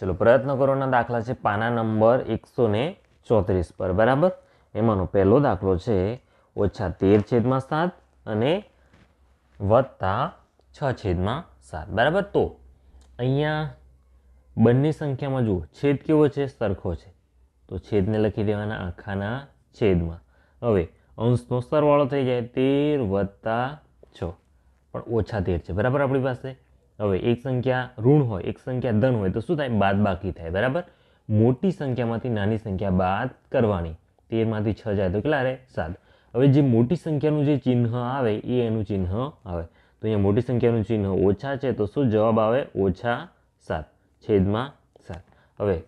ચલો પ્રયત્ન કરોના દાખલા છે પાના નંબર એકસો ને ચોત્રીસ પર, બરાબર? એમાંનો પહેલો દાખલો છે ઓછા તેર છેદમાં સાત અને વત્તા છ છેદમાં સાત, બરાબર? તો અહીંયા બંને સંખ્યામાં જુઓ, છેદ કેવો છે? સરખો છે. તો છેદને લખી દેવાના આખાના છેદમાં. હવે અંશનો સરવાળો થઈ જાય તેર વત્તા છ. પણ ઓછા તેર છે, બરાબર આપણી પાસે? હવે એક સંખ્યા ઋણ હોય, એક સંખ્યા ધન હોય, તો શું થાય? બાદ બાકી થાય, બરાબર? મોટી સંખ્યામાંથી નાની સંખ્યા બાદ કરવાની. તેરમાંથી છ જાય તો કેટલા રહે? સાત. હવે જે મોટી સંખ્યાનું જે ચિહ્ન આવે, એ એનું ચિહ્ન આવે. તો અહીંયા મોટી સંખ્યાનું ચિહ્ન ઓછા છે, તો શું જવાબ આવે? ઓછા સાત. છેદમાં સાત. હવે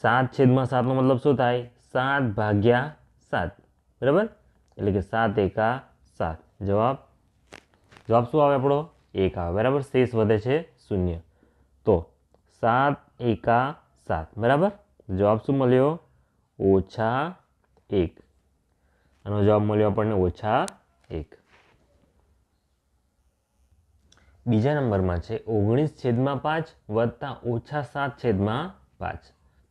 સાત છેદમાં સાતનો મતલબ શું થાય? સાત ભાગ્યા સાત. બરાબર? એટલે કે સાત એકા સાત. જવાબ? જવાબ શું આવે આપણો? એક આવે બરાબર શેષ વધે છે શૂન્ય. તો સાત એકા સાત, બરાબર? જવાબ શું મળ્યો? ઓછા એક. આનો જવાબ મળ્યો આપણને ઓછા એક. બીજા નંબરમાં છે ઓગણીસ છેદમાં પાંચ વત્તા ઓછા સાત છેદમાં પાંચ.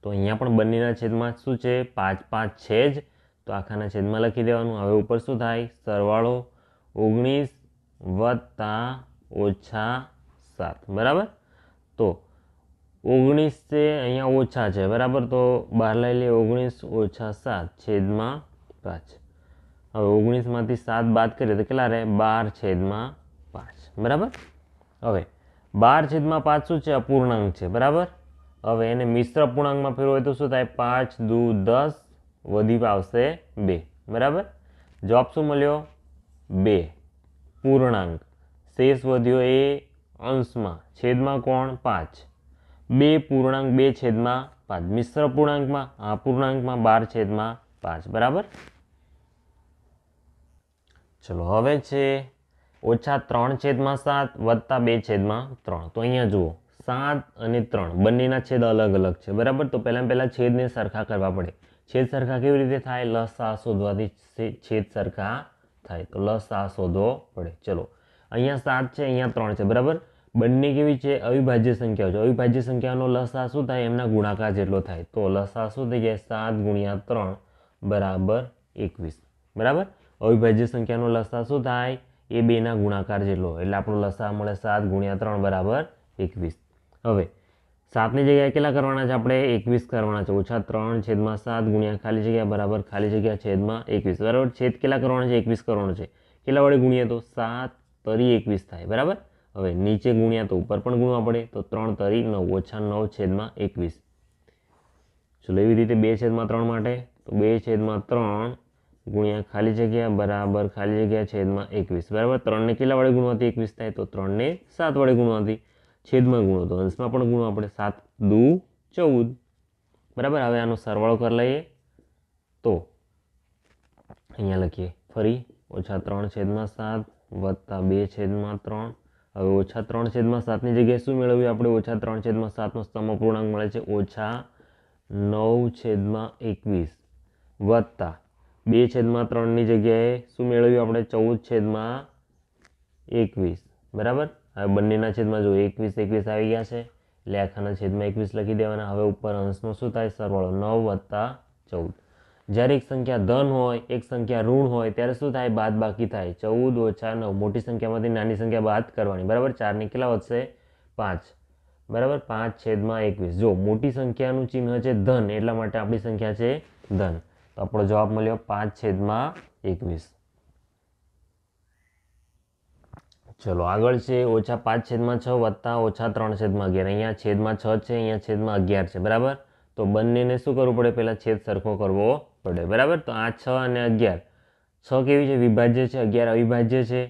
તો અહીંયા પણ બંનેના છેદમાં શું છે? પાંચ પાંચ છે જ. તો આખાના છેદમાં લખી દેવાનું. હવે ઉપર શું થાય? સરવાળો ઓગણીસ વત્તા ઓછા સાત, બરાબર? તો ઓગણીસ છે, અહીંયા ઓછા છે, બરાબર? તો બહાર લઈ લઈએ ઓગણીસ ઓછા સાત, છેદમાં પાંચ. હવે ઓગણીસમાંથી સાત બાદ કરીએ તો કેટલા રહે? બાર છેદમાં પાંચ, બરાબર? હવે બાર છેદમાં પાંચ શું છે? અપૂર્ણાંક છે, બરાબર? હવે એને મિશ્ર અપૂર્ણાંકમાં ફેરવો તો શું થાય? પાંચ, દુ, દસ વધી આવશે બે, બરાબર? જવાબ શું મળ્યો? બે. પૂર્ણાંક. શેષ વધ્યો એ અંશમાં, છેદમાં કોણ? પાંચ. બે પૂર્ણાંક, બે છેદમાં પાંચ. મિશ્ર પૂર્ણાંકમાં, આ પૂર્ણાંકમાં બાર છેદમાં પાંચ. બરાબર? ચલો, હવે છે ઓછા ત્રણ છેદમાં સાત વત્તા બે છેદમાં ત્રણ. તો અહીંયા જુઓ, સાત અને ત્રણ બંનેના છેદ અલગ અલગ છે. બરાબર? તો પહેલાં પહેલાં છેદને સરખા કરવા પડે. છેદ સરખા કેવી રીતે થાય? લસા શોધવાથી છેદ સરખા થાય. તો લસા શોધવો પડે. ચલો અહીંયા સાત છે, અહીંયા ત્રણ છે, બરાબર? બંને કેવી છે? અવિભાજ્ય સંખ્યાઓ છે. અવિભાજ્ય સંખ્યાનો લસા શું થાય? એમના ગુણાકાર જેટલો થાય. તો લસા શું થઈ જાય? સાત ગુણ્યા ત્રણ બરાબર એકવીસ. બરાબર? અવિભાજ્ય સંખ્યાનો લસા શું થાય? એ બેના ગુણાકાર જેટલો એટલે આપણો લસા મળે સાત ગુણ્યા ત્રણ બરાબર એકવીસ. હવે, સાતની જગ્યાએ કેટલા કરવાના છે આપણે? એકવીસ કરવાના છે. ઓછા ત્રણ છેદમાં સાત ગુણ્યા ખાલી જગ્યા બરાબર ખાલી જગ્યા છેદમાં એકવીસ. બરાબર? છેદ કેટલા કરવાના છે? એકવીસ કરવાનો છે. કેટલા વડે ગુણીએ તો? સાત તરી એકવીસ થાય, બરાબર? હવે નીચે ગુણ્યા તો ઉપર પણ ગુણવા પડે, તો ત્રણ તરી નવ ઓછા નવ છેદમાં એકવીસ. ચલો એવી રીતે બે છેદમાં ત્રણ માટે, તો બે છેદમાં ત્રણ ગુણ્યા ખાલી જગ્યા બરાબર ખાલી જગ્યા છેદમાં એકવીસ. બરાબર? ત્રણને કેટલા વડે ગુણવાથી એકવીસ થાય? તો ત્રણને સાત વડે ગુણવાથી છેદમાં ગુણો, તો અંશમાં પણ ગુણવા પડે સાત દુ ચૌદ. બરાબર? હવે આનો સરવાળો કરી લઈએ. તો અહીંયા લખીએ, ફરી ઓછા ત્રણ છેદમાં સાત વત્તા બે છેદમાં ત્રણ. હવે ઓછા ત્રણ છેદમાં સાતની જગ્યાએ શું મેળવ્યું? આપણે ઓછા ત્રણ છેદમાં સાતનો સમપૂર્ણાંક મળે છે. ઓછા નવ છેદમાં એકવીસ. વત્તા બે છેદમાં ત્રણની જગ્યાએ શું મેળવ્યું? આપણે ચૌદ છેદમાં એકવીસ. બરાબર? હવે બંનેના છેદમાં જો એકવીસ એકવીસ આવી ગયા છે. એટલે આખાના છેદમાં એકવીસ લખી દેવાના. હવે ઉપર અંશનો શું થાય? સરવાળો નવ વત્તા ચૌદ. જ્યારે એક સંખ્યા ધન હોય, એક સંખ્યા ઋણ હોય, ત્યારે શું થાય? બાદ બાકી થાય. ચૌદ ઓછા નવ. મોટી સંખ્યામાંથી નાની સંખ્યા બાદ કરવાની. બરાબર? ચારની કેટલા વધશે? પાંચ. બરાબર? પાંચ છેદમાં એકવીસ. જો મોટી સંખ્યાનું ચિહ્ન છે ધન, એટલા માટે આપણી સંખ્યા છે ધન. તો આપણો જવાબ મળ્યો પાંચ છેદમાં એકવીસ. ચલો, આગળ છે. ઓછા પાંચ છેદમાં છ વત્તા ઓછા ત્રણ છેદમાં અગિયાર. અહીંયા છેદમાં છ છે, અહીંયા છેદમાં અગિયાર છે. બરાબર? તો બંનેને શું કરવું પડે? પહેલાં છેદ સરખો કરવો પડે. બરાબર? તો આ છ અને અગિયાર. છ કેવી છે? વિભાજ્ય છે. અગિયાર અવિભાજ્ય છે.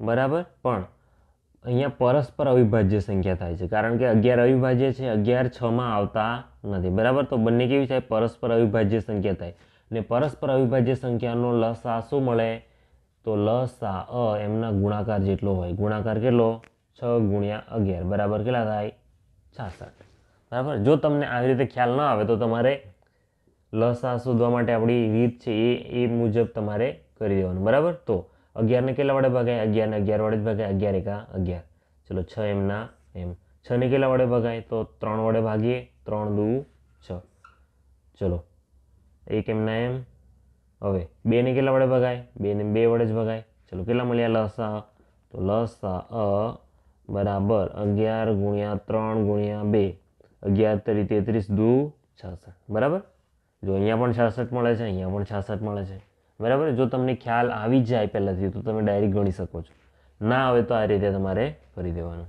બરાબર? પણ અહીંયા પરસ્પર અવિભાજ્ય સંખ્યા થાય છે. કારણ કે અગિયાર અવિભાજ્ય છે. અગિયાર છમાં આવતા નથી. બરાબર? તો બંને કેવી થાય? પરસ્પર અવિભાજ્ય સંખ્યા થાય. ને પરસ્પર અવિભાજ્ય સંખ્યાનો લસા શું મળે? તો લસા અ એમના ગુણાકાર જેટલો હોય. ગુણાકાર કેટલો? છ ગુણ્યા અગિયાર. બરાબર? કેટલા થાય? છાસઠ. બરાબર? જો તમને આવી રીતે ખ્યાલ ન આવે તો તમારે લસા શોધવા માટે આપણી રીત છે એ એ મુજબ તમારે કરી દેવાનું, બરાબર? તો અગિયારને કેટલા વડે ભાગાય? અગિયારને અગિયાર વડે જ ભાગાય, અગિયાર એકા અગિયાર. ચલો, છ એમના એમ. છને કેટલા વડે ભગાય? તો ત્રણ વડે ભાગીએ, ત્રણ દુ છ. ચલો, એક એમના એમ. હવે, બેને કેટલા વડે ભગાય? બેને બે વડે જ ભગાય. ચલો, કેટલા મળ્યા? લસા તો લસા અ, બરાબર, અગિયાર ગુણ્યા ત્રણ ગુણ્યા બે. અગિયાર તરી તેત્રીસ દુ છાસઠ, બરાબર? જો અહીંયા પણ છાસઠ મળે છે, અહીંયા પણ છાસઠ મળે છે. બરાબર? જો તમને ખ્યાલ આવી જાય પહેલાંથી, તો તમે ડાયરેક્ટ ગણી શકો છો. ના આવે તો આ રીતે તમારે કરી દેવાનું.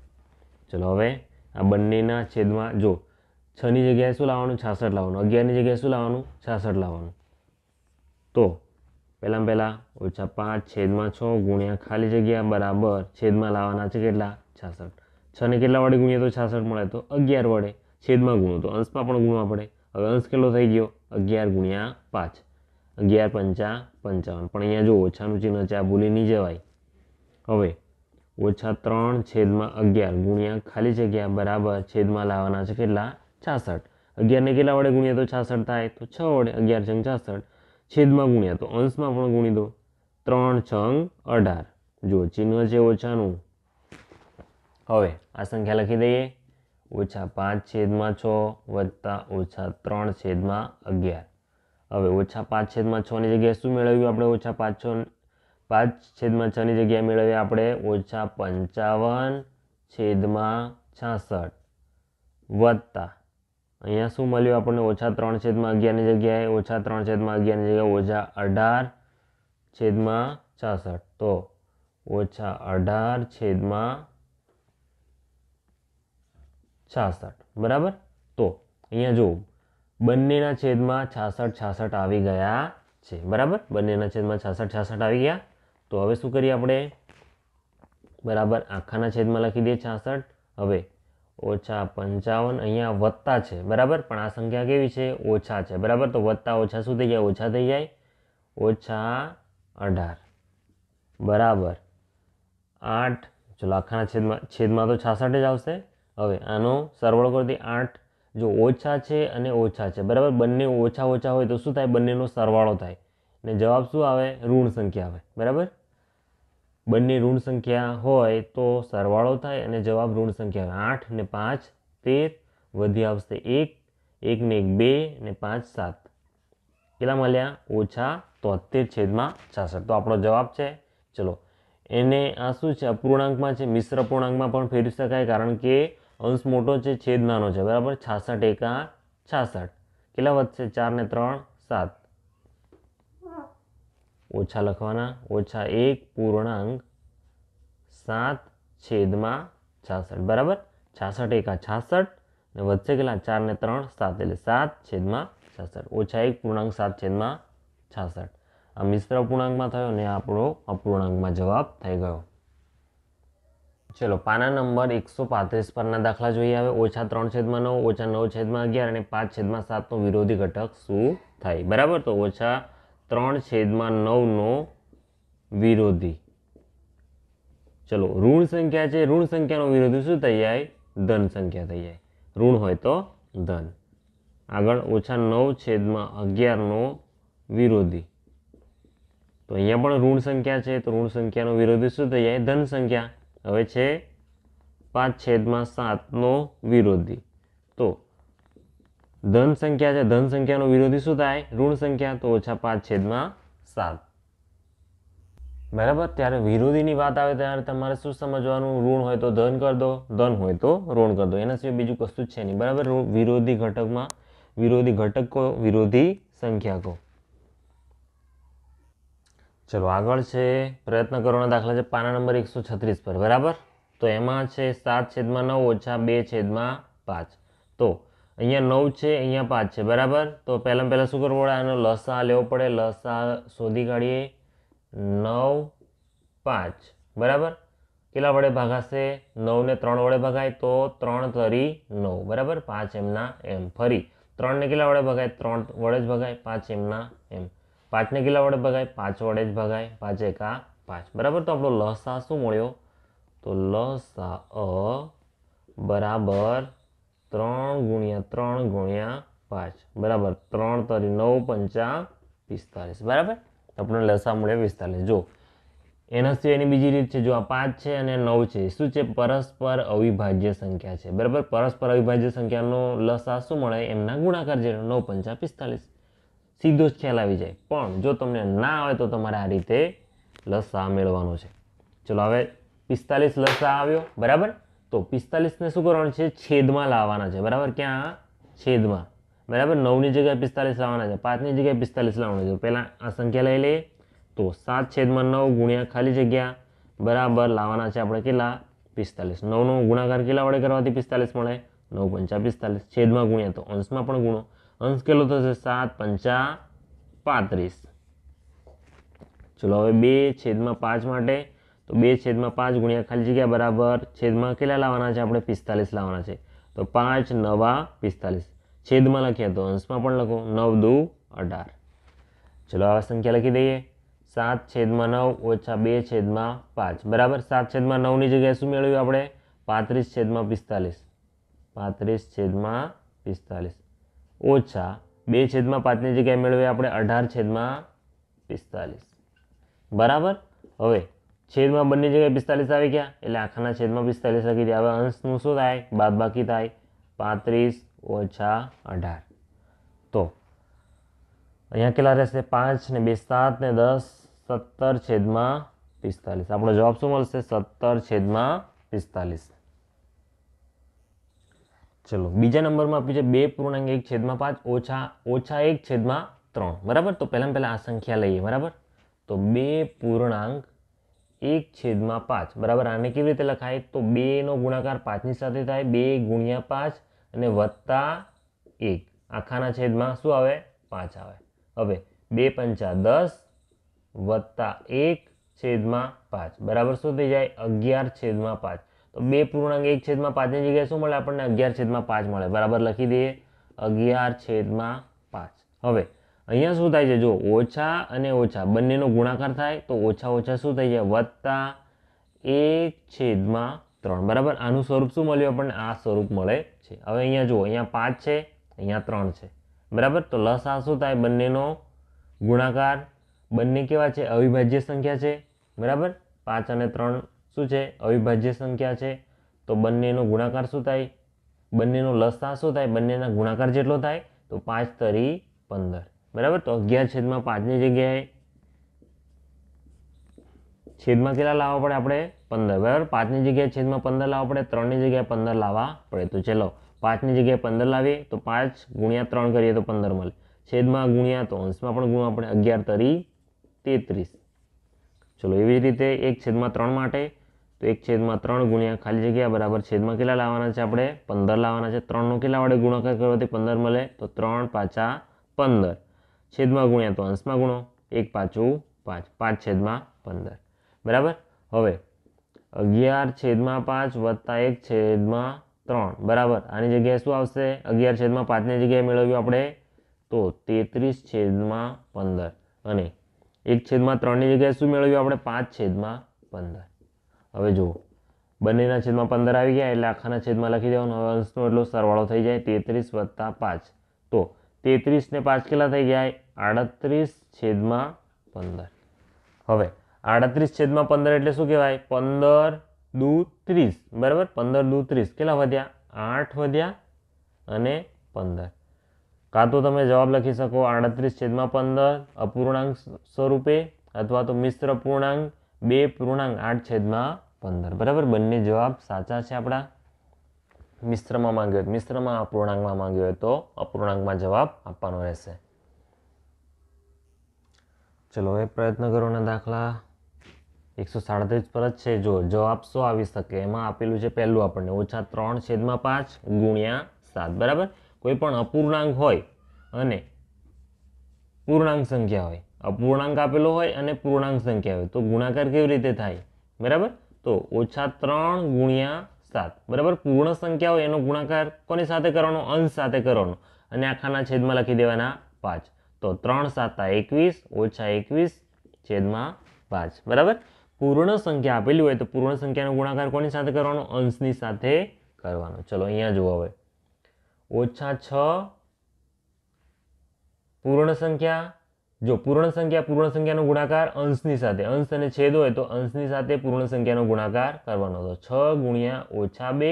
ચલો હવે આ બંનેના છેદમાં, જો છની જગ્યાએ શું લાવવાનું? છાસઠ લાવવાનું. અગિયારની જગ્યાએ શું લાવવાનું? છાસઠ લાવવાનું. તો પહેલાં પહેલાં ઓછા પાંચ છેદમાં છ ગુણ્યા ખાલી જગ્યા બરાબર છેદમાં લાવવાના છે કેટલા? છાસઠ. છને કેટલા વડે ગુણીએ તો છાસઠ મળે? તો અગિયાર વડે છેદમાં ગુણો. તો અંશમાં પણ ગુણવા પડે. હવે અંશ કેટલો થઈ ગયો? અગિયાર ગુણ્યા પાંચ. અગિયાર પંચા પંચાવન. પણ અહીંયા જો ઓછાનું ચિહ્ન છે, આ ભૂલી નહીં જવાય. હવે, ઓછા ત્રણ છેદમાં અગિયાર ગુણ્યા ખાલી જગ્યા બરાબર છેદમાં લાવવાના છે કેટલા? છાસઠ. અગિયારને કેટલા વડે ગુણ્યા તો છાસઠ થાય? તો છ વડે અગિયાર છંગ છાસઠ. છેદમાં ગુણ્યા તો અંશમાં પણ ગુણી દો. ત્રણ છંગ અઢાર. જો ચિહ્ન છે ઓછાનું. હવે, આ સંખ્યા લખી દઈએ. ઓછા પાંચ છેદમાં છ વત્તા ઓછા ત્રણ છેદમાં અગિયાર. હવે ઓછા પાંચ છેદમાં છની જગ્યાએ શું મેળવ્યું આપણે? ઓછા પાંચ છ પાંચ છેદમાં છની જગ્યાએ મેળવીએ આપણે ઓછા પંચાવન છેદમાં છાસઠ વત્તા. અહીંયા શું મળ્યું આપણને? ઓછા ત્રણ છેદમાં અગિયારની જગ્યાએ, ઓછા ત્રણ છેદમાં અગિયારની જગ્યાએ ઓછા અઢાર છેદમાં છાસઠ. તો ઓછા અઢાર છેદમાં છાસઠ. બરાબર? તો અહીંયા જુઓ. બંનેના છેદમાં છાસઠ છાસઠ આવી ગયા છે. બરાબર? બંનેના છેદમાં છાસઠ છાસઠ આવી ગયા. તો હવે શું કરીએ આપણે? બરાબર? આખાના છેદમાં લખી દઈએ છાસઠ. હવે ઓછા પંચાવન અહીંયા વત્તા છે. બરાબર? પણ આ સંખ્યા કેવી છે? ઓછા છે. બરાબર? તો વત્તા ઓછા શું થઈ જાય? ઓછા થઈ જાય. ઓછા અઢાર. બરાબર? આઠ. ચલો, આખાના છેદમાં છેદમાં તો છાસઠ જ આવશે. હવે આનો સરવાળો કરતી આઠ જો ઓછા છે અને ઓછા છે, બરાબર? બંને ઓછા ઓછા હોય તો શું થાય? બંનેનો સરવાળો થાય. ને જવાબ શું આવે? ઋણ સંખ્યા આવે. બરાબર? બંને ઋણ સંખ્યા હોય તો સરવાળો થાય અને જવાબ ઋણ સંખ્યા આવે. આઠ ને પાંચ તેર વધી આવશે એક. એક ને એક બે ને પાંચ સાત. કેટલા મળ્યા ઓછા તોતેર છેદમાં છાસઠ. તો આપણો જવાબ છે, ચલો. એને આ શું છે? અપૂર્ણાંકમાં છે. મિશ્ર પૂર્ણાંકમાં પણ ફેરવી શકાય કારણ કે અંશ મોટો છે, છેદ નાનો છે. બરાબર? છાસઠ એકા છાસઠ. કેટલા વધશે? ચાર ને ત્રણ, સાત. ઓછા લખવાના. ઓછા એક, પૂર્ણાંક સાત, છેદમાં છાસઠ. બરાબર? છાસઠ એકા છાસઠ. ને વધશે કેટલા? ચાર ને ત્રણ, સાત. એટલે સાત, છેદમાં છાસઠ. ઓછા એક, પૂર્ણાંક સાત, છેદમાં છાસઠ. આ મિશ્ર પૂર્ણાંકમાં થયો ને આપણો અપૂર્ણાંકમાં જવાબ થઈ ગયો. ચલો, પાના નંબર એકસો પાંત્રીસ પરના દાખલા જોઈએ હવે. ઓછા ત્રણ છેદમાં નવ, ઓછા નવ છેદમાં અગિયાર અને પાંચ છેદમાં સાતનો વિરોધી ઘટક શું થાય? બરાબર? તો ઓછા ત્રણ છેદમાં નવનો વિરોધી. ચલો, ઋણ સંખ્યા છે. ઋણ સંખ્યાનો વિરોધી શું થઈ જાય? ધન સંખ્યા થઈ જાય. ઋણ હોય તો ધન. આગળ ઓછા નવ છેદમાં અગિયારનો વિરોધી. તો અહીંયા પણ ઋણ સંખ્યા છે. તો ઋણ સંખ્યાનો વિરોધી શું થઈ જાય? ધન સંખ્યા. હવે છે પાંચ છેદમાં સાતનો વિરોધી. તો ધન સંખ્યા છે, ધન સંખ્યાનો વિરોધી શું થાય? ઋણ સંખ્યા, તો ઓછા પાંચ છેદમાં સાત. બરાબર? ત્યારે વિરોધીની વાત આવે ત્યારે તમારે શું સમજવાનું? ઋણ હોય તો ધન કરી દો, ધન હોય તો ઋણ કરી દો. એના સિવાય બીજું કશું જ છે નહીં. બરાબર? વિરોધી ઘટકમાં વિરોધી ઘટક કહો વિરોધી સંખ્યા કહો. ચલો, આગળ છે પ્રયત્ન કરવાના દાખલા છે પાના નંબર એકસો છત્રીસ પર, બરાબર? તો એમાં છે સાત છેદમાં નવ ઓછા બે છેદમાં પાંચ. તો અહીંયા નવ છે, અહીંયા પાંચ છે, બરાબર? તો પહેલાં પહેલાં શું કરવું પડે? આનો લસા લેવો પડે, લસા શોધી કાઢીએ. નવ, પાંચ, બરાબર? કેટલા વડે ભાગાશે? નવને ત્રણ વડે ભગાય તો ત્રણ તરી નવ, બરાબર? પાંચ એમના એમ ફરી. ત્રણને કેટલા વડે ભગાય? ત્રણ વડે જ ભગાય, પાંચ એમના એમ. પાંચને કેટલા વડે ભગાય? પાંચ વડે જ ભગાય. પાંચ એકા પાંચ. બરાબર? તો આપણો લસા શું મળ્યો? તો લસા અ બરાબર ત્રણ ગુણ્યા ત્રણ ગુણ્યા પાંચ. બરાબર? ત્રણ તરી નવ પંચા પિસ્તાલીસ. બરાબર? આપણને લસા મળ્યો પિસ્તાલીસ. જો, એના સિવાયની બીજી રીત છે. જો આ પાંચ છે અને નવ છે શું છે? પરસ્પર અવિભાજ્ય સંખ્યા છે. બરાબર? પરસ્પર અવિભાજ્ય સંખ્યાનો લસા શું મળે? એમના ગુણાકાર જે નવ પંચા પિસ્તાલીસ. સીધો જ ખ્યાલ આવી જાય. પણ જો તમને ના આવે તો તમારે આ રીતે લસા મેળવવાનો છે. ચલો હવે પિસ્તાલીસ લસા આવ્યો, બરાબર? તો પિસ્તાલીસને શું કરવાનું છે? છેદમાં લાવવાના છે. બરાબર? ક્યાં? છેદમાં. બરાબર? નવની જગ્યાએ પિસ્તાલીસ લાવવાના છે. પાંચની જગ્યાએ પિસ્તાલીસ લાવવાના છે. પહેલાં આ સંખ્યા લઈ લઈએ. તો સાત છેદમાં નવ ગુણ્યા ખાલી જગ્યા. બરાબર? લાવવાના છે આપણે કેટલા? પિસ્તાલીસ. નવનો ગુણાકાર કેટલા વડે કરવાથી પિસ્તાલીસ મળે? નવ પંચા પિસ્તાલીસ. છેદમાં ગુણ્યા તો અંશમાં પણ ગુણો. અંશ કેટલો થશે? સાત, પંચા, પાંત્રીસ. ચલો, હવે બે છેદમાં પાંચ માટે, તો બે છેદમાં પાંચ ગુણ્યા ખાલી જગ્યા બરાબર છેદમાં કેટલા લાવવાના છે? આપણે પિસ્તાલીસ લાવવાના છે. તો પાંચ, નવા, પિસ્તાલીસ. છેદમાં લખ્યા તો અંશમાં પણ લખો, નવ, દુ, અઢાર. ચલો આ સંખ્યા લખી દઈએ. સાત છેદમાં નવ ઓછા બે છેદમાં પાંચ. બરાબર? સાત છેદમાં નવની જગ્યાએ શું મેળવ્યું આપણે? પાંત્રીસ છેદમાં પિસ્તાલીસ. પાંત્રીસ છેદમાં પિસ્તાલીસ. ઓછા બે છેદમાં પાંચની જગ્યાએ મેળવીએ આપણે અઢાર છેદમાં પિસ્તાલીસ. બરાબર? હવે છેદમાં બંને જગ્યાએ પિસ્તાલીસ આવી ગયા, એટલે આખાના છેદમાં પિસ્તાલીસ લખી દે હવે અંશનું શું થાય? બાદ બાકી થાય. પાંત્રીસ ઓછા અઢાર. તો અહીંયા કેટલા રહેશે? પાંચ ને બે સાત ને દસ, સત્તર છેદમાં પિસ્તાલીસ. આપણો જવાબ શું મળશે? સત્તર છેદમાં પિસ્તાલીસ. ચલો, બીજા નંબરમાં આપ્યું છે બે પૂર્ણાંક એક છેદમાં પાંચ, ઓછા ઓછા એક છેદમાં ત્રણ. બરાબર? તો પહેલાં પહેલાં આ સંખ્યા લઈએ, બરાબર? તો બે પૂર્ણાંક એક છેદમાં પાંચ. બરાબર? આને કેવી રીતે લખાય? તો બેનો ગુણાકાર પાંચની સાથે થાય, બે ગુણ્યા પાંચ અને વત્તા એક. આખાના છેદમાં શું આવે? પાંચ આવે. હવે, બે પંચા દસ વત્તા એક છેદમાં પાંચ. બરાબર? શું થઈ જાય? અગિયાર છેદમાં પાંચ. તો બે પૂર્ણાંક એક છેદમાં પાંચની જગ્યાએ શું મળે? આપણને અગિયાર છેદમાં પાંચ મળે. બરાબર લખી દઈએ. અગિયાર છેદમાં પાંચ. હવે, અહીંયા શું થાય છે? જો ઓછા અને ઓછા બંનેનો ગુણાકાર થાય તો ઓછા ઓછા શું થઈ જાય? વત્તા એક છેદમાં ત્રણ. બરાબર? આનું સ્વરૂપ શું મળ્યું આપણને? આ સ્વરૂપ મળે છે. હવે અહીંયા જુઓ, અહીંયા પાંચ છે, અહીંયા ત્રણ છે. બરાબર? તો લસ શું થાય? બંનેનો ગુણાકાર. બંને કેવા છે? અવિભાજ્ય સંખ્યા છે. બરાબર? પાંચ અને ત્રણ શું છે? અવિભાજ્ય સંખ્યા છે. તો બંનેનો ગુણાકાર શું થાય? બંનેનો લસા શું થાય? બંનેના ગુણાકાર જેટલો થાય, તો પાંચ તરી પંદર. બરાબર? તો અગિયાર છેદમાં પાંચની જગ્યાએ છેદમાં કેટલા લાવવા પડે આપણે? પંદર. બરાબર? પાંચની જગ્યાએ છેદમાં પંદર લાવવા પડે, ત્રણની જગ્યાએ પંદર લાવવા પડે. તો ચલો, પાંચની જગ્યાએ પંદર લાવીએ, તો પાંચ ગુણ્યા ત્રણ કરીએ તો પંદર મળે. છેદમાં ગુણ્યા તો અંશમાં પણ ગુણવા પડે અગિયાર તરી તેત્રીસ. ચલો, એવી રીતે એક છેદમાં ત્રણ માટે તો એક છેદમાં ત્રણ ગુણ્યા ખાલી જગ્યા બરાબર છેદમાં કેટલા લાવવાના છે આપણે? પંદર લાવવાના છે. ત્રણનો કેટલા વડે ગુણાકાર કરવાથી પંદર મળે? તો ત્રણ પાછા પંદર. છેદમાં ગુણ્યા તો અંશમાં ગુણો. એક પાછું પાંચ. પાંચ છેદમાં પંદર. બરાબર? હવે, અગિયાર છેદમાં પાંચ વત્તા એક છેદમાં ત્રણ. બરાબર? આની જગ્યાએ શું આવશે? અગિયાર છેદમાં પાંચની જગ્યાએ મેળવ્યું આપણે? તો તેત્રીસ છેદમાં પંદર. અને એક છેદમાં ત્રણની જગ્યાએ શું મેળવ્યું આપણે? પાંચ છેદમાં પંદર. હવે જુઓ. બંનેના છેદમાં પંદર આવી ગયા એટલે આખાના છેદમાં લખી દેવાનું. હવે અંશનો એટલો સરવાળો થઈ જાય તેત્રીસ વત્તા પાંચ. તો તેત્રીસ ને પાંચ કેટલા થઈ ગયા? આડત્રીસ છેદમાં પંદર. હવે આડત્રીસ છેદમાં પંદર એટલે શું કહેવાય? પંદર દુ ત્રીસ. બરાબર? પંદર દુ ત્રીસ. કેટલા વધ્યા? આઠ વધ્યા અને પંદર. કાં તો તમે જવાબ લખી શકો આડત્રીસ છેદમાં પંદર અપૂર્ણાંક સ્વરૂપે અથવા તો મિશ્ર પૂર્ણાંક બે પૂર્ણાંક આઠ છેદમાં પંદર. બરાબર? બંને જવાબ સાચા છે આપણા. મિશ્રમાં માંગ્યો હોય મિશ્રમાં અપૂર્ણાંકમાં માંગ્યો હોય તો અપૂર્ણાંકમાં જવાબ આપવાનો રહેશે. ચલો એ પ્રયત્ન કરોના દાખલા. એકસો સાડત્રીસ પર જ છે. જો જવાબ શું આવી શકે? એમાં આપેલું છે પહેલું આપણને. ઓછા ત્રણ છેદમાં પાંચ ગુણ્યા સાત. બરાબર? કોઈ પણ અપૂર્ણાંક હોય અને પૂર્ણાંક સંખ્યા હોય અપૂર્ણાંક આપેલો હોય અને પૂર્ણાંક સંખ્યા હોય. તો ગુણાકાર કેવી રીતે થાય? બરાબર? તો ઓછા ત્રણ ગુણ્યા સાત. બરાબર? પૂર્ણ સંખ્યા હોય એનો ગુણાકાર કોની સાથે કરવાનો? અંશ સાથે કરવાનો. અને આખાના છેદમાં લખી દેવાના પાંચ. તો ત્રણ સાતા એકવીસ, ઓછા એકવીસ, છેદમાં પાંચ. બરાબર? પૂર્ણ સંખ્યા આપેલી હોય તો પૂર્ણ સંખ્યાનો ગુણાકાર કોની સાથે કરવાનો? અંશની સાથે કરવાનો. ચલો, અહીંયા જુઓ હવે. ઓછા છ. પૂર્ણ સંખ્યા જો પૂર્ણ સંખ્યા પૂર્ણ સંખ્યાનો ગુણાકાર અંશની સાથે, અંશ અને છેદ હોય તો અંશની સાથે પૂર્ણ સંખ્યાનો ગુણાકાર કરવાનો હતો. છ ગુણ્યા ઓછા બે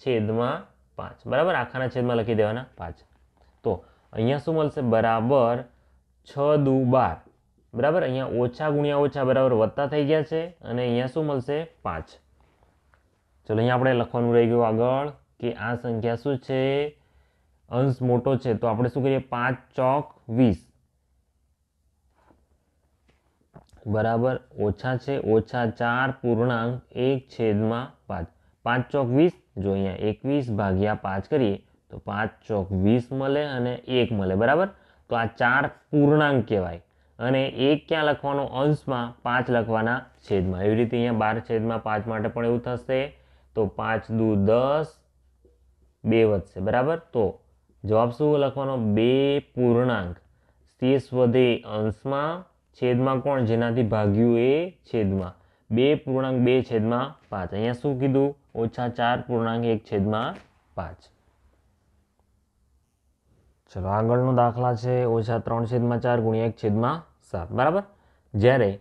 છેદમાં પાંચ. બરાબર? આખાના છેદમાં લખી દેવાના પાંચ. તો અહીંયા શું મળશે? બરાબર છ દુ બાર. બરાબર? અહીંયા ઓછા ગુણ્યા ઓછા બરાબર વત્તા થઈ ગયા છે અને અહીંયા શું મળશે? પાંચ. ચલો, અહીંયા આપણે લખવાનું રહી ગયું આગળ કે આ સંખ્યા શું છે? અંશ મોટો છે. તો આપણે શું કરીએ? પાંચ ચોક વીસ. બરાબર ઓછા છે, ઓછા ચાર પૂર્ણાંક એક છેદમાં પાંચ. પાંચ ચોક વીસ, જો અહીંયા એકવીસ ભાગ્યા પાંચ કરીએ, તો પાંચ ચોક વીસ મળે અને એક મળે, બરાબર? તો આ ચાર પૂર્ણાંક કહેવાય. અને એક ક્યાં લખવાનો? અંશમાં પાંચ લખવાના છેદમાં. એવી રીતે અહીંયા બાર છેદમાં પાંચ માટે પણ એવું થશે. તો પાંચ દુ દસ, બે વધશે, બરાબર? તો જવાબ શું લખવાનો? બે પૂર્ણાંક. શેષ વધે અંશમાં છેદમાં કોણ? જેનાથી ભાગ્યું એ છેદમાં. બે પૂર્ણાંક બે છેદમાં પાંચ. અહીંયા શું કીધું? ઓછા ચાર પૂર્ણાંક એક છેદમાં પાંચ. ચલો, આગળનો દાખલા છે, ઓછા ત્રણ છેદમાં ચાર ગુણ્યા એક છેદમાં સાત. બરાબર? જ્યારે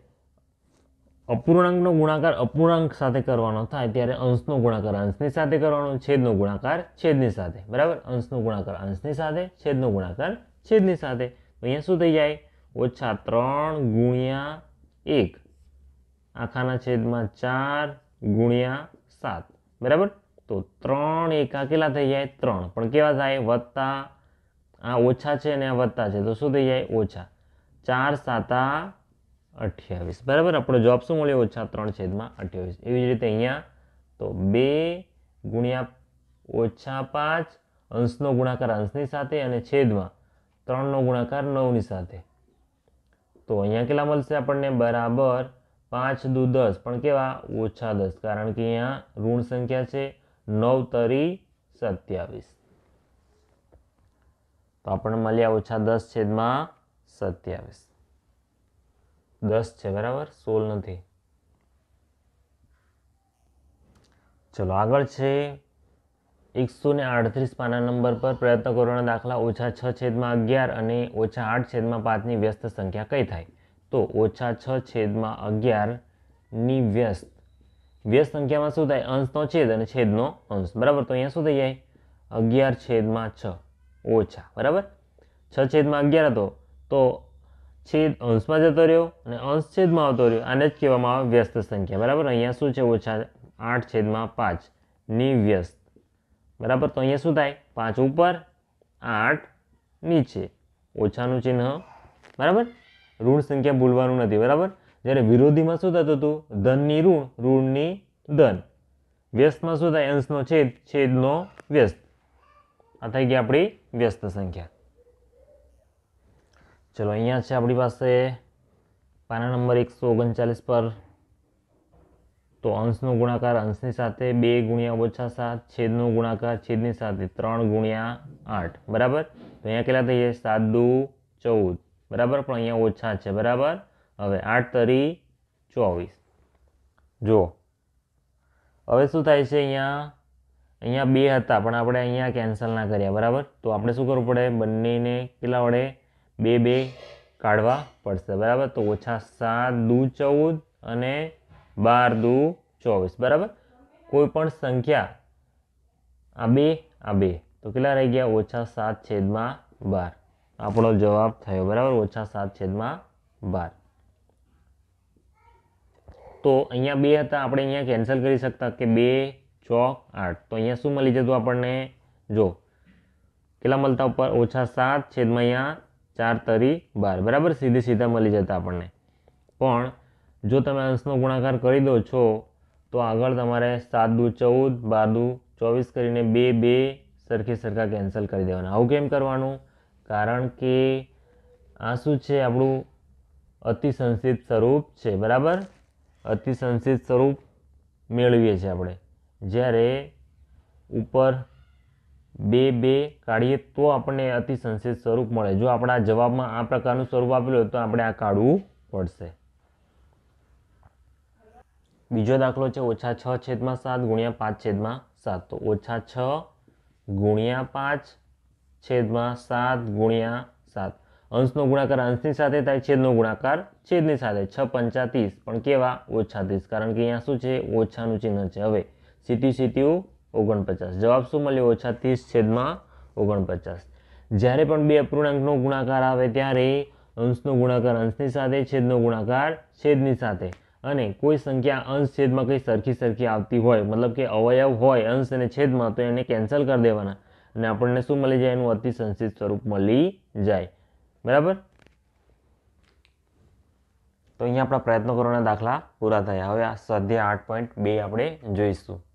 અપૂર્ણાંકનો ગુણાકાર અપૂર્ણાંક સાથે કરવાનો થાય, ત્યારે અંશનો ગુણાકાર અંશની સાથે કરવાનો, છેદનો ગુણાકાર છેદની સાથે. બરાબર? અંશનો ગુણાકાર અંશની સાથે, છેદનો ગુણાકાર છેદની સાથે. અહીંયા શું થઈ જાય? ઓછા ત્રણ ગુણ્યા એક. આખાના છેદમાં ચાર ગુણ્યા સાત. બરાબર? તો ત્રણ એકા કેટલા થઈ જાય? ત્રણ. પણ કેવા થાય? વત્તા આ ઓછા છે અને આ વત્તા છે. તો શું થઈ જાય? ઓછા. ચાર સાતા અઠ્યાવીસ. બરાબર? આપણો જવાબ શું મળ્યો? ઓછા ત્રણ છેદમાં અઠ્યાવીસ. એવી જ રીતે અહીંયા તો બે ગુણ્યા ઓછા પાંચ અંશનો ગુણાકાર અંશની સાથે અને છેદમાં ત્રણનો ગુણાકાર નવની સાથે. તો અહીંયા કેટલા મળશે આપણને? બરાબર પાંચ દુ દસ. પણ કેવા? ઓછા દસ. કારણ કે અહીંયા ઋણ સંખ્યા છે નવ તરી સત્યાવીસ. તો આપણને મળ્યા ઓછા દસ છેદમાં સત્યાવીસ. દસ છે બરાબર? સોળ નથી. ચલો આગળ છે. એકસો ને આડત્રીસ પાના નંબર પર પ્રયત્ન કરવાના દાખલા ઓછા છ છેદમાં અગિયાર અને ઓછા આઠ છેદમાં પાંચની વ્યસ્ત સંખ્યા કઈ થાય? તો ઓછા છ છેદમાં અગિયારની વ્યસ્ત. વ્યસ્ત સંખ્યામાં શું થાય? અંશનો છેદ અને છેદનો અંશ. બરાબર? તો અહીંયા શું થઈ જાય? અગિયાર છેદમાં છ. ઓછા. બરાબર? છ છેદમાં અગિયાર હતો. તો છેદ અંશમાં જતો રહ્યો અને અંશ છેદમાં આવતો રહ્યો. આને જ કહેવામાં આવે વ્યસ્ત સંખ્યા. બરાબર? અહીંયા શું છે? ઓછા આઠ છેદમાં પાંચની વ્યસ્ત. બરાબર? તો અહીંયા શું થાય? પાંચ ઉપર, આઠ, નીચે. ઓછાનું ચિહ્ન. બરાબર? ઋણ સંખ્યા ભૂલવાનું નથી, બરાબર? જ્યારે વિરોધીમાં શું થતું હતું? ધનની ઋણ, ઋણની ધન. વ્યસ્તમાં શું થાય? અંશનો છેદ, છેદનો વ્યસ્ત. આ થઈ ગઈ આપણી વ્યસ્ત સંખ્યા. ચલો, અહીંયા છે આપણી પાસે પાના નંબર એકસો ઓગણચાલીસ પર તો અંશનો ગુણાકાર અંશની સાથે બે ગુણ્યા ઓછા સાત, છેદનો ગુણાકાર છેદની સાથે ત્રણ ગુણ્યા આઠ. બરાબર? તો અહીંયા કેટલા થઈ જાય? સાત દુ ચૌદ. બરાબર? પણ અહીંયા ઓછા છે. બરાબર? હવે આઠ તરી ચોવીસ. જુઓ. હવે શું થાય છે અહીંયા? અહીંયા બે હતા, પણ આપણે અહીંયા કેન્સલ ના કર્યા. બરાબર? તો આપણે શું કરવું પડે? બંનેને કેટલા વડે? બે બે કાઢવા પડશે. બરાબર? તો ઓછા સાત દુ ચૌદ અને બાર દુ ચોવીસ, બરાબર? કોઈ પણ સંખ્યા, આ બે આ બે. તો કેટલા રહી ગયા? ઓછા સાત છેદમાં બાર. આપણો જવાબ થયો, બરાબર? ઓછા સાત છેદમાં બાર. તો અહીંયા બે હતા, આપણે અહીંયા કેન્સલ કરી શકતા કે બે, ચોક, આઠ. તો અહીંયા શું મળી જતું આપણને? જો, કેટલા મળતા ઉપર? ઓછા સાત છેદમાં અહીંયા ચાર તરી બાર. બરાબર? સીધે સીધા મળી જતા આપણને. પણ જો તમે અંશનો ગુણાકાર કરી દો છો, તો આગળ તમારે સાત દુ ચૌદ, બાર દુ ચોવીસ કરીને બે બે સરખે સરખા કેન્સલ કરી દેવાના. આવું કેમ કરવાનું? કારણ કે આ શું છે આપણું અતિસંશિત સ્વરૂપ છે, બરાબર? અતિસંશિત સ્વરૂપ મેળવીએ છીએ આપણે. જ્યારે ઉપર બે બે કાઢીએ તો આપણને અતિસંશિત સ્વરૂપ મળે. જો આપણા જવાબમાં આ પ્રકારનું સ્વરૂપ આપેલું હોય તો આપણે આ કાઢવું પડશે. બીજો દાખલો છે ઓછા છ છેદમાં સાત ગુણ્યા પાંચ છેદમાં સાત. તો ઓછા છ ગુણ્યા પાંચ છેદમાં સાત ગુણ્યા સાત. અંશનો ગુણાકાર અંશની સાથે થાય, છેદનો ગુણાકાર છેદની સાથે. છ પંચા પણ કેવા? ઓછા ત્રીસ. કારણ કે અહીંયા શું છે? ઓછાનું ચિહ્ન છે. હવે, સીટી સીટીયું ઓગણપચાસ. જવાબ શું મળ્યો? ઓછા ત્રીસ છેદમાં ઓગણપચાસ. જ્યારે પણ બે અપૂર્ણાંકનો ગુણાકાર આવે ત્યારે અંશનો ગુણાકાર અંશની સાથે, છેદનો ગુણાકાર છેદની સાથે. અને કોઈ સંખ્યા અંશ છેદમાં કંઈ સરખી સરખી આવતી હોય, મતલબ કે અવયવ હોય, અંશ અને છેદમાં, તો એને કેન્સલ કરી દેવાના. અને આપણને શું મળી જાય? એનું અતિ સંક્ષિપ્ત સ્વરૂપ મળી જાય. બરાબર? તો અહીંયા આપણા પ્રયત્નો કરવાના દાખલા પૂરા થયા. હવે આ સ્વાધ્યાય આઠ પોઈન્ટ બે આપણે જોઈશું.